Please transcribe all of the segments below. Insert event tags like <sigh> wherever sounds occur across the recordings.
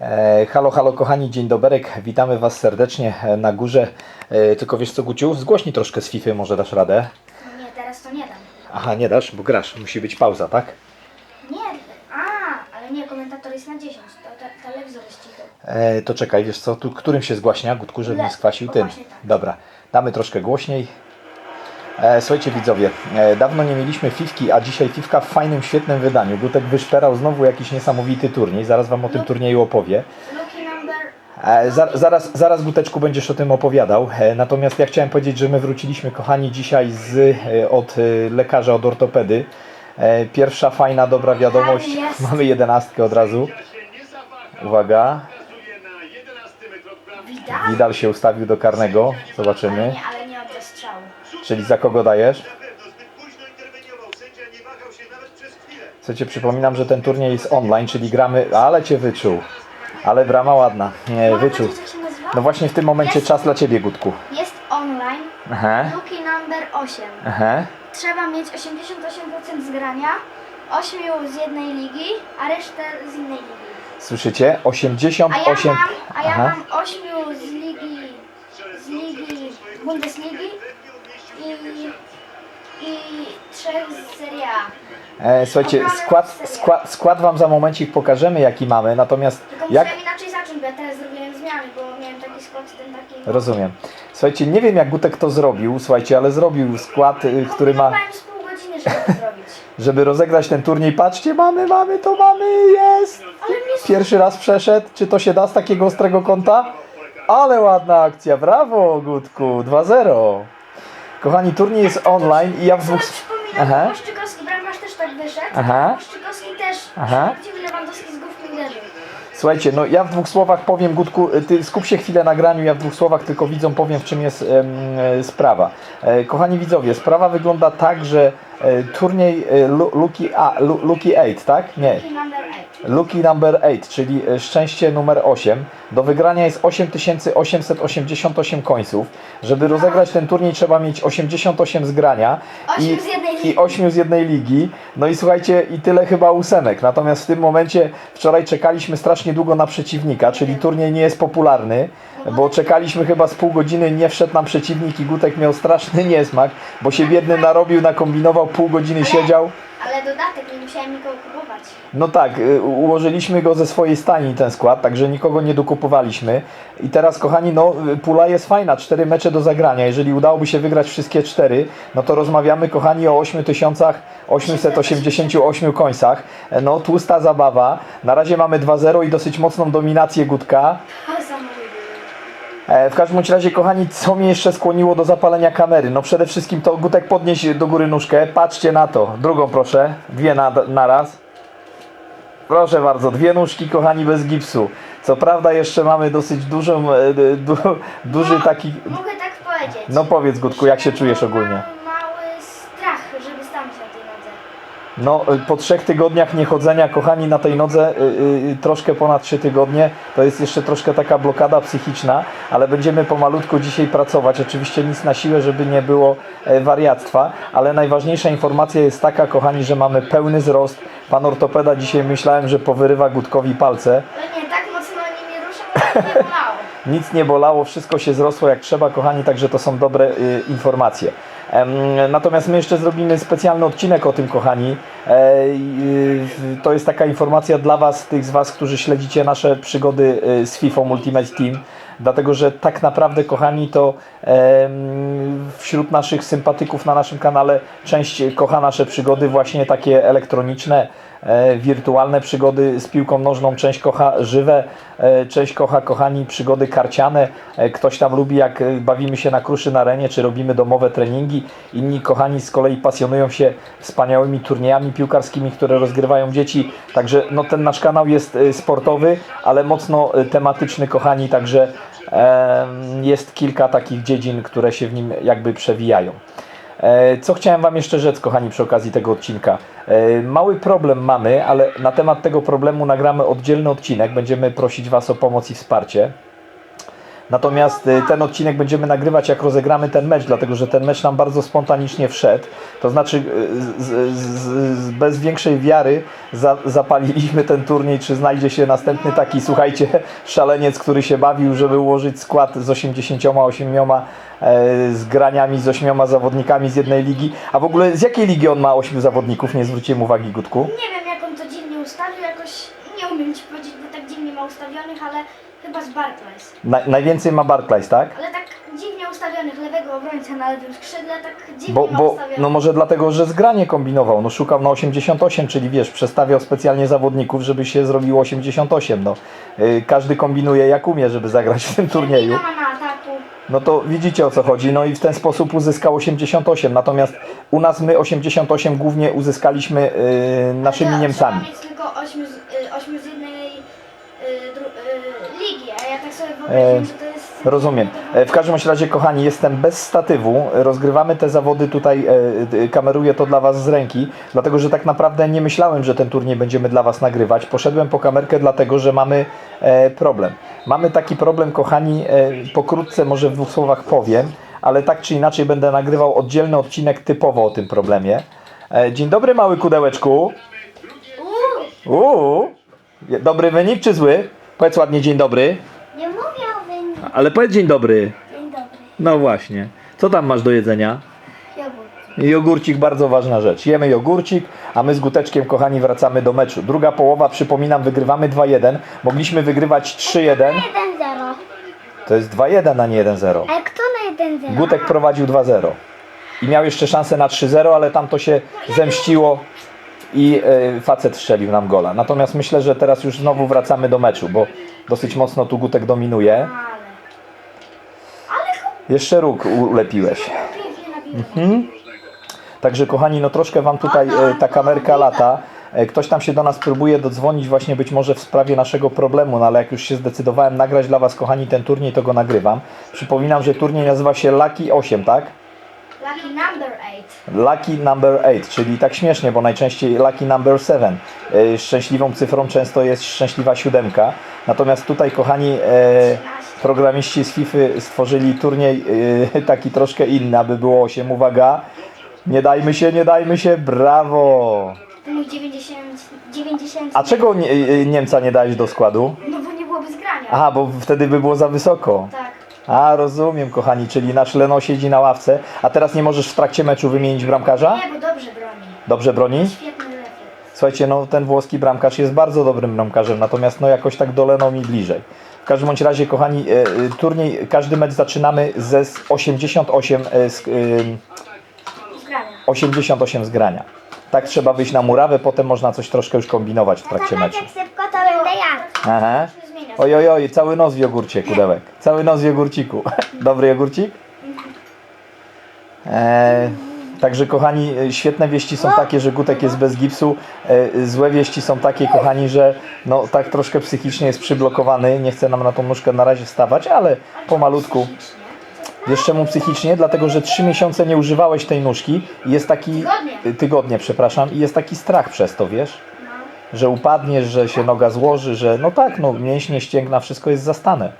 E, halo, halo kochani, dzień doberek, witamy Was serdecznie e, na górze. E, tylko wiesz co Guciu, zgłośnij troszkę z FIFA, może dasz radę. Nie, teraz to nie dam. Aha, nie dasz, bo grasz, musi być pauza, tak? Nie, a, ale nie, komentator jest na 10, to te, telewizor jest cichy. E, to czekaj, wiesz co, tu, którym się zgłaśnia, Gutku, żeby nie skwasił tym. właśnie tak. Dobra, damy troszkę głośniej. E, słuchajcie widzowie, e, dawno nie mieliśmy Fifki, a dzisiaj Fifka w fajnym, świetnym wydaniu. Gutek wyszperał znowu jakiś niesamowity turniej, zaraz Wam o tym turnieju opowie. E, za, zaraz, zaraz Guteczku będziesz o tym opowiadał. Natomiast ja chciałem powiedzieć, że my wróciliśmy, kochani, dzisiaj z, od lekarza, od ortopedy. Pierwsza fajna, dobra wiadomość. Mamy jedenastkę od razu. Uwaga? Widal się ustawił do karnego. Zobaczymy. Ale nie od strzału. Czyli za kogo dajesz? Słuchajcie, przypominam, że ten turniej jest online, czyli gramy. Ale cię wyczuł. Ale brama ładna. Nie, wyczuł. No właśnie w tym momencie Jest. czas dla ciebie, Gutku. Jest online, Aha, Lucky number 8. aha. Trzeba mieć 88% zgrania, 8 z jednej ligi, a resztę z innej ligi. Słyszycie? A ja 88. mam, a ja Aha. mam 8 z ligi, z ligi Bundesligi i, i 3 z Serie A. E, słuchajcie, skład, skład, skład wam za momencik pokażemy jaki mamy, natomiast Tylko jak... musiałem inaczej zacząć, bo ja teraz zrobiłem zmiany, bo miałem taki skład, ten taki... Rozumiem. Słuchajcie, nie wiem jak Gutek to zrobił, słuchajcie, ale zrobił skład, y, który ma, Kombinowałem z pół godziny, żeby to zrobić. <laughs> żeby rozegrać ten turniej. Patrzcie, mamy, mamy, to mamy, jest! Ale mnie Pierwszy raz przeszedł, czy to się da z takiego ostrego kąta? Ale ładna akcja, brawo Gutku, 2-0. Kochani, turniej jest online i ja w dwóch... przypominam, Aha. że Moszczykowski bramkarz też tak wyszedł. Aha. Moszczykowski też. Aha. Prawdziwy Lewandowski z główki uderzył. Słuchajcie, no ja w dwóch słowach powiem, Gutku, ty skup się chwilę na graniu, ja w dwóch słowach tylko widzom powiem, w czym jest e, sprawa. E, kochani widzowie, sprawa wygląda tak, że e, turniej e, Lu- Lucky, a, Lu- Lucky 8, tak? Nie. Lucky number 8. Lucky number 8, czyli e, szczęście numer 8. Do wygrania jest 8888 końców. Żeby rozegrać ten turniej trzeba mieć 88 z grania Osiem z jednej ligi. i 8 z jednej ligi. No i słuchajcie, i tyle chyba ósemek. Natomiast w tym momencie wczoraj czekaliśmy strasznie długo na przeciwnika, czyli turniej nie jest popularny, bo czekaliśmy chyba z pół godziny, nie wszedł nam przeciwnik i Gutek miał straszny niesmak, bo się biedny narobił, nakombinował, pół godziny siedział. Ale dodatek, nie musiałem nikogo kupować. No tak, y, ułożyliśmy go ze swojej stajni ten skład, także nikogo nie dokupowaliśmy. I teraz, kochani, no y, pula jest fajna, cztery mecze do zagrania. Jeżeli udałoby się wygrać wszystkie cztery, no to rozmawiamy, kochani, o 8888 końcach. E, No, tłusta zabawa. Na razie mamy 2-0 i dosyć mocną dominację Gutka. <laughs> W każdym razie, kochani, co mnie jeszcze skłoniło do zapalenia kamery? No przede wszystkim to Gutek podnieś do góry nóżkę, patrzcie na to. Drugą proszę, dwie na, na raz. Proszę bardzo, dwie nóżki, kochani, bez gipsu. Co prawda jeszcze mamy dosyć dużą, e, du, duży taki... Mogę tak powiedzieć. No powiedz Gutku, jak się czujesz ogólnie? mały strach, żeby stanąć na tej nodze. No, y, po trzech tygodniach niechodzenia, kochani, na tej nodze, y, y, troszkę ponad trzy tygodnie, to jest jeszcze troszkę taka blokada psychiczna, ale będziemy pomalutku dzisiaj pracować. Oczywiście nic na siłę, żeby nie było e, wariactwa, ale najważniejsza informacja jest taka, kochani, że mamy pełny wzrost. Pan ortopeda dzisiaj myślałem, że powyrywa Gutkowi palce. Ale nie, tak mocno nimi ruszam, że nie bolało. <laughs> Nic nie bolało, wszystko się zrosło jak trzeba, kochani, także to są dobre y, informacje. Natomiast my jeszcze zrobimy specjalny odcinek o tym, kochani. E, y, to jest taka informacja dla Was, tych z Was, którzy śledzicie nasze przygody y, z FIFA Ultimate Team. Dlatego, że tak naprawdę, kochani, to wśród naszych sympatyków na naszym kanale część kocha nasze przygody właśnie takie elektroniczne, e, wirtualne przygody z piłką nożną, część kocha żywe, e, część kocha, kochani, przygody karciane. E, ktoś tam lubi, jak bawimy się na kruszy na arenie, czy robimy domowe treningi. Inni, kochani, z kolei pasjonują się wspaniałymi turniejami piłkarskimi, które rozgrywają dzieci. Także no, ten nasz kanał jest sportowy, ale mocno tematyczny, kochani, także jest kilka takich dziedzin, które się w nim jakby przewijają. E, Co chciałem Wam jeszcze rzec, kochani, przy okazji tego odcinka. E, Mały problem mamy, ale na temat tego problemu nagramy oddzielny odcinek. Będziemy prosić Was o pomoc i wsparcie. Natomiast y, ten odcinek będziemy nagrywać jak rozegramy ten mecz, dlatego że ten mecz nam bardzo spontanicznie wszedł. To znaczy y, z, z, z, bez większej wiary za, zapaliliśmy ten turniej, czy znajdzie się następny taki, słuchajcie, szaleniec, który się bawił, żeby ułożyć skład z 88 e, z graniami z ośmioma zawodnikami z jednej ligi. A w ogóle z jakiej ligi on ma ośmiu zawodników? Nie zwróciłem uwagi, Gutku. Nie wiem jak on to dziwnie ustawił, jakoś nie umiem ci powiedzieć, bo tak dziwnie ma ustawionych, ale chyba z Barclays. Na, najwięcej ma Barclays, tak? Ale tak dziwnie ustawionych, lewego obrońca na lewym skrzydle, tak dziwnie Bo, bo ustawionych. no może dlatego, że zgranie kombinował. No szukał na 88, czyli wiesz, przestawiał specjalnie zawodników, żeby się zrobiło 88. No. Yy, każdy kombinuje jak umie, żeby zagrać w tym turnieju. Firmino ma na ataku. No to widzicie o co chodzi. No i w ten sposób uzyskał 88. Natomiast u nas my 88 głównie uzyskaliśmy yy, naszymi Niemcami. Mieć tylko 8 z, Rozumiem. E, W każdym razie, kochani, jestem bez statywu. Rozgrywamy te zawody tutaj, e, kameruję to dla Was z ręki, dlatego że tak naprawdę nie myślałem, że ten turniej będziemy dla Was nagrywać. Poszedłem po kamerkę, dlatego że mamy e, problem. Mamy taki problem, kochani, e, pokrótce może w dwóch słowach powiem, ale tak czy inaczej będę nagrywał oddzielny odcinek typowo o tym problemie. E, Dzień dobry, mały kudełeczku. Uuu, dobry wynik czy zły? Powiedz ładnie dzień dobry. Nie mówię o wyniku. Ale powiedz dzień dobry. Dzień dobry. No właśnie. Co tam masz do jedzenia? Jogurt. Jogurcik, bardzo ważna rzecz. Jemy jogurcik, a my z Guteczkiem, kochani, wracamy do meczu. Druga połowa, przypominam, wygrywamy 2-1. Mogliśmy wygrywać 3-1. 1-0. To jest 2-1, a nie 1-0. Ale kto na 1-0? Gutek prowadził 2-0. I miał jeszcze szansę na 3-0, ale tam to się zemściło i e, facet strzelił nam gola. Natomiast myślę, że teraz już znowu wracamy do meczu, bo dosyć mocno tu Gutek dominuje. Jeszcze róg ulepiłeś. Mhm. Także kochani, no troszkę Wam tutaj e, ta kamerka lata. E, Ktoś tam się do nas próbuje dodzwonić właśnie być może w sprawie naszego problemu, no ale jak już się zdecydowałem nagrać dla Was, kochani, ten turniej, to go nagrywam. Przypominam, że turniej nazywa się Lucky 8, tak? Lucky number 8. Lucky number 8, czyli tak śmiesznie, bo najczęściej Lucky number 7. E, Szczęśliwą cyfrą często jest szczęśliwa siódemka. Natomiast tutaj, kochani, e, programiści z FIFA stworzyli turniej e, <laughs> taki troszkę inny, aby było 8. Uwaga, nie dajmy się, nie dajmy się, brawo! Mój 90. 90. A czego nie, Niemca nie dałeś do składu? No bo nie byłoby zgrania. Aha, bo wtedy by było za wysoko. Tak. A, rozumiem, kochani, czyli nasz Leno siedzi na ławce, a teraz nie możesz w trakcie meczu wymienić bramkarza? Nie, bo dobrze broni. Dobrze broni? Świetny refleks. Słuchajcie, no ten włoski bramkarz jest bardzo dobrym bramkarzem, natomiast no jakoś tak dolenął mi bliżej. W każdym bądź razie, kochani, e, e, turniej, każdy mecz zaczynamy ze z 88, e, z, e, Zgrania. 88 zgrania. Tak trzeba wyjść na murawę, potem można coś troszkę już kombinować w trakcie meczu. szybko to będę. Aha. Oj, oj, oj, cały nos w jogurcie, kudełek. Cały nos w jogurciku. <laughs> Dobry jogurcik? E, także kochani, e, świetne wieści są takie, że Gutek jest bez gipsu. E, złe wieści są takie, kochani, że no tak troszkę psychicznie jest przyblokowany. Nie chce nam na tą nóżkę na razie wstawać, ale pomalutku. Wiesz czemu psychicznie? Dlatego, że trzy miesiące nie używałeś tej nóżki i jest taki... Tygodnie. e, Tygodnie, przepraszam. I jest taki strach przez to, wiesz? Że upadniesz, że się noga złoży, że no tak, no mięśnie, ścięgna, wszystko jest zastane.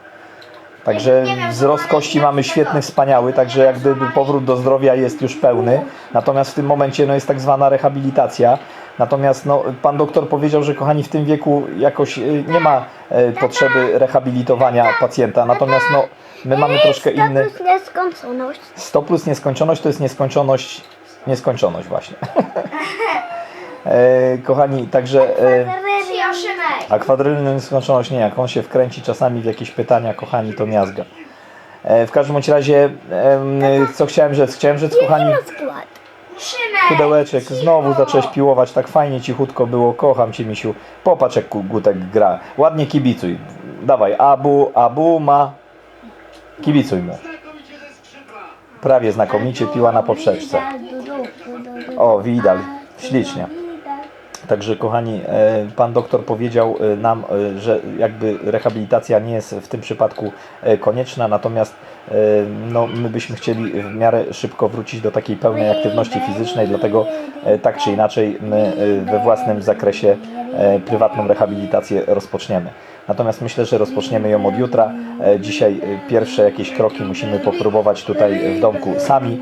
Także wzrost kości mamy świetny, wspaniały, także jak gdyby powrót do zdrowia jest już pełny. Natomiast w tym momencie no, jest tak zwana rehabilitacja. Natomiast no, pan doktor powiedział, że kochani w tym wieku jakoś y, nie ma e, potrzeby rehabilitowania pacjenta. Natomiast no, my mamy troszkę inny. nieskończoność. 100 plus nieskończoność to jest nieskończoność, nieskończoność właśnie. <laughs> e, kochani, także... E, Szymek. a kwadrylny nieskończoność nie, jak on się wkręci czasami w jakieś pytania, kochani, to miazga. E, w każdym bądź razie, em, co chciałem rzec? Chciałem rzec, kochani. Szymek. pudełeczek, znowu zacząłeś piłować, tak fajnie, cichutko było, kocham Cię, misiu. Popatrz, jak Gu- Gutek gra. Ładnie kibicuj. Dawaj, abu, abu ma. Kibicuj mu. Prawie znakomicie, piła na poprzeczce. O, widal. Ślicznie. Także kochani, e, pan doktor powiedział e, nam, e, że jakby rehabilitacja nie jest w tym przypadku konieczna, natomiast no, my byśmy chcieli w miarę szybko wrócić do takiej pełnej aktywności fizycznej, dlatego tak czy inaczej my we własnym zakresie prywatną rehabilitację rozpoczniemy. Natomiast myślę, że rozpoczniemy ją od jutra. Dzisiaj pierwsze jakieś kroki musimy popróbować tutaj w domku sami.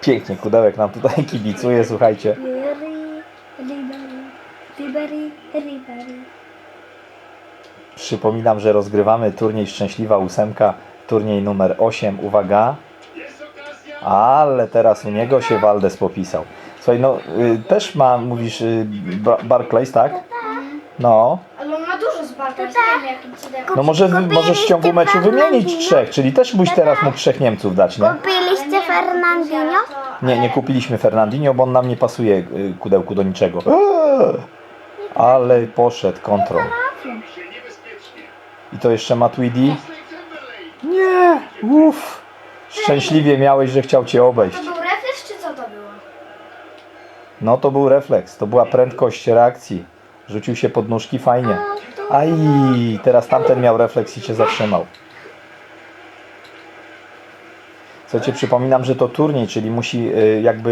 Pięknie, kudełek nam tutaj <laughs> kibicuje, słuchajcie. Ribery, Ribery. Przypominam, że rozgrywamy turniej Szczęśliwa Ósemka, turniej numer 8. Uwaga. Ale teraz u niego się Waldes popisał. Słuchaj, no y, też ma, mówisz, y, Ba- Barclays, tak? No. Ale on ma dużo z Barca, nie wiem jakim cudem. No może możesz w ciągu meczu wymienić trzech, czyli też byś teraz mógł trzech Niemców dać, nie? Kupiliście Fernandinho? Nie, nie kupiliśmy Fernandinho, bo on nam nie pasuje y, kudełku do niczego. Eee, ale poszedł kontrol. I to jeszcze Matuidi? Nie, uff. Szczęśliwie miałeś, że chciał cię obejść. To był refleks, czy co to było? No to był refleks, to była prędkość reakcji. Rzucił się pod nóżki, fajnie. Aj, teraz tamten miał refleks i cię zatrzymał. Słuchajcie, przypominam, że to turniej, czyli musi y, jakby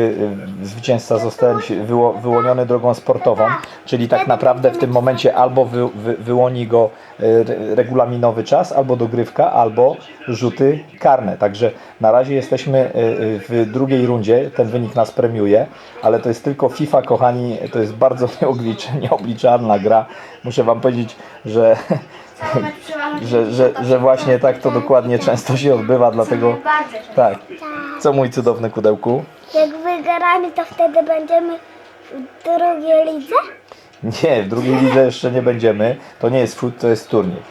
y, zwycięzca zostać wyło, wyłoniony drogą sportową, czyli tak naprawdę w tym momencie albo wy, wy, wyłoni go y, re- regulaminowy czas, albo dogrywka, albo rzuty karne. Także na razie jesteśmy w drugiej rundzie, ten wynik nas premiuje, ale to jest tylko FIFA, kochani, to jest bardzo <laughs> nieobliczalna gra. Muszę Wam powiedzieć, że, <laughs> Cały mecz przeważnie że, że, że właśnie tak to dokładnie często się odbywa, dlatego Bardzo tak. Co mój cudowny kudełku? Jak wygramy, to wtedy będziemy w drugiej lidze? Nie, w drugiej lidze jeszcze nie będziemy. To nie jest foot, to jest turniej.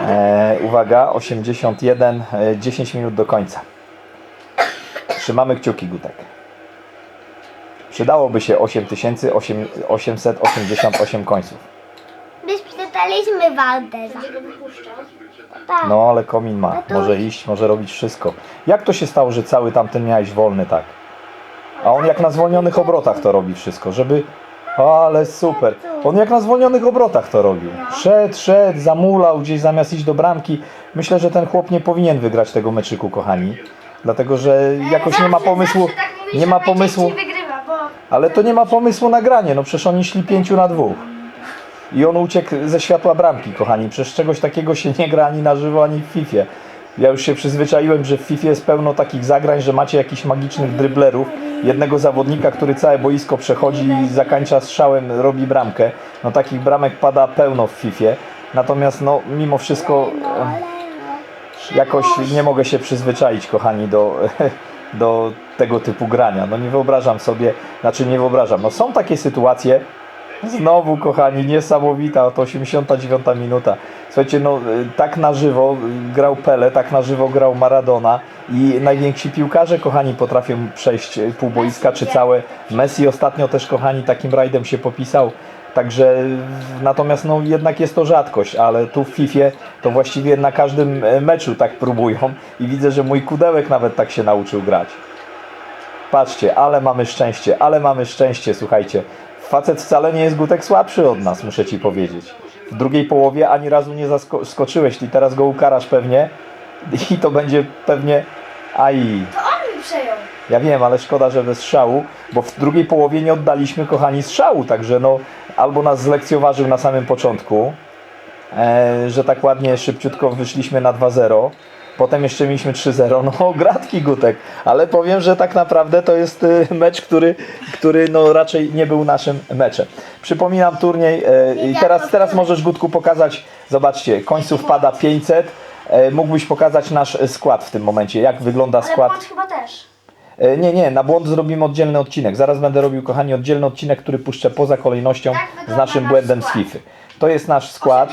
E, uwaga, 81, e, 10 minut do końca. Trzymamy kciuki, Gutek. Przydałoby się 8888 końców. My spytaliśmy Waldeza. Tak. No ale komin ma, może iść, może robić wszystko. Jak to się stało, że cały tamten miałeś wolny tak? A on jak na zwolnionych obrotach to robi wszystko, żeby... Ale super. On jak na zwolnionych obrotach to robił. Szedł, szedł, zamulał gdzieś zamiast iść do bramki. Myślę, że ten chłop nie powinien wygrać tego meczyku, kochani. Dlatego, że jakoś nie ma Zawsze- pomysłu, zawsze tak nie że ma pomysłu, najczęściej wygrywa, bo ale to nie ma pomysłu na granie. No przecież oni szli pięciu na dwóch. I on uciekł ze światła bramki, kochani. Przecież czegoś takiego się nie gra ani na żywo, ani w FIFA. Ja już się przyzwyczaiłem, że w FIFA jest pełno takich zagrań, że macie jakichś magicznych dryblerów. Jednego zawodnika, który całe boisko przechodzi i zakańcza strzałem, robi bramkę. No takich bramek pada pełno w FIFA. Natomiast no mimo wszystko e, jakoś nie mogę się przyzwyczaić, kochani, do, <laughs> do tego typu grania. No nie wyobrażam sobie, znaczy nie wyobrażam. No są takie sytuacje, Znowu, kochani, niesamowita, oto 89 minuta. Słuchajcie, no y, tak na żywo y, grał Pele, tak na żywo grał Maradona i najwięksi piłkarze, kochani, potrafią przejść y, pół boiska czy całe. Messi ostatnio też, kochani, takim rajdem się popisał. Także natomiast no jednak jest to rzadkość, ale tu w FIFA to właściwie na każdym meczu tak próbują i widzę, że mój kudełek nawet tak się nauczył grać. Patrzcie, ale mamy szczęście, ale mamy szczęście, słuchajcie. Facet wcale nie jest gutek słabszy od nas, muszę ci powiedzieć. W drugiej połowie ani razu nie zaskoczyłeś, i teraz go ukarasz pewnie i to będzie pewnie... Aj, to on mi przejął. ja wiem, ale szkoda, że bez strzału, bo w drugiej połowie nie oddaliśmy, kochani, strzału, także no albo nas zlekceważył na samym początku, e, że tak ładnie szybciutko wyszliśmy na 2-0, potem jeszcze mieliśmy 3-0, no <laughs> gratki Gutek, ale powiem, że tak naprawdę to jest y, mecz, który, który no raczej nie był naszym meczem. Przypominam turniej e, i teraz, teraz możesz Gutku pokazać, zobaczcie, końców pada 500, e, mógłbyś pokazać nasz skład w tym momencie, jak wygląda Ale skład. błąd chyba też. E, Nie, nie, na błąd zrobimy oddzielny odcinek. Zaraz będę robił, kochani, oddzielny odcinek, który puszczę poza kolejnością Tak z naszym nasz błędem z. FIFA. To jest nasz skład.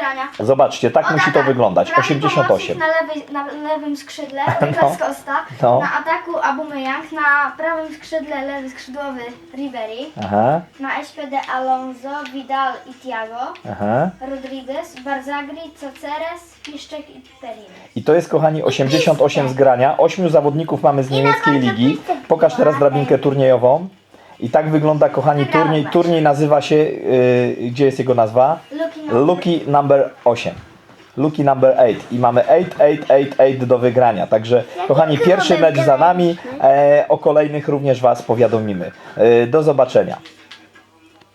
88 zgrania. Zobaczcie, tak Od musi to ataku. wyglądać. Prawy 88. pomocnik Na, lewej, na lewym skrzydle <laughs> No. Niklas Costa. No. Na ataku Aubameyang. Na prawym skrzydle lewy skrzydłowy Ribery. Aha, Na SPD Alonso, Vidal i Thiago. aha. Rodriguez, Barzagri, Caceres, Piszczek i Perin. I to jest, kochani, 88 zgrania. Ośmiu zawodników mamy z niemieckiej ligi. Pokaż teraz drabinkę turniejową. I tak wygląda, kochani, turniej. Turniej nazywa się, y, gdzie jest jego nazwa? Lucky number- Lucky number 8. Lucky number 8 i mamy 8, 8, 8, 8 do wygrania. Także kochani, pierwszy mecz za nami. E, o kolejnych również Was powiadomimy. E, do zobaczenia.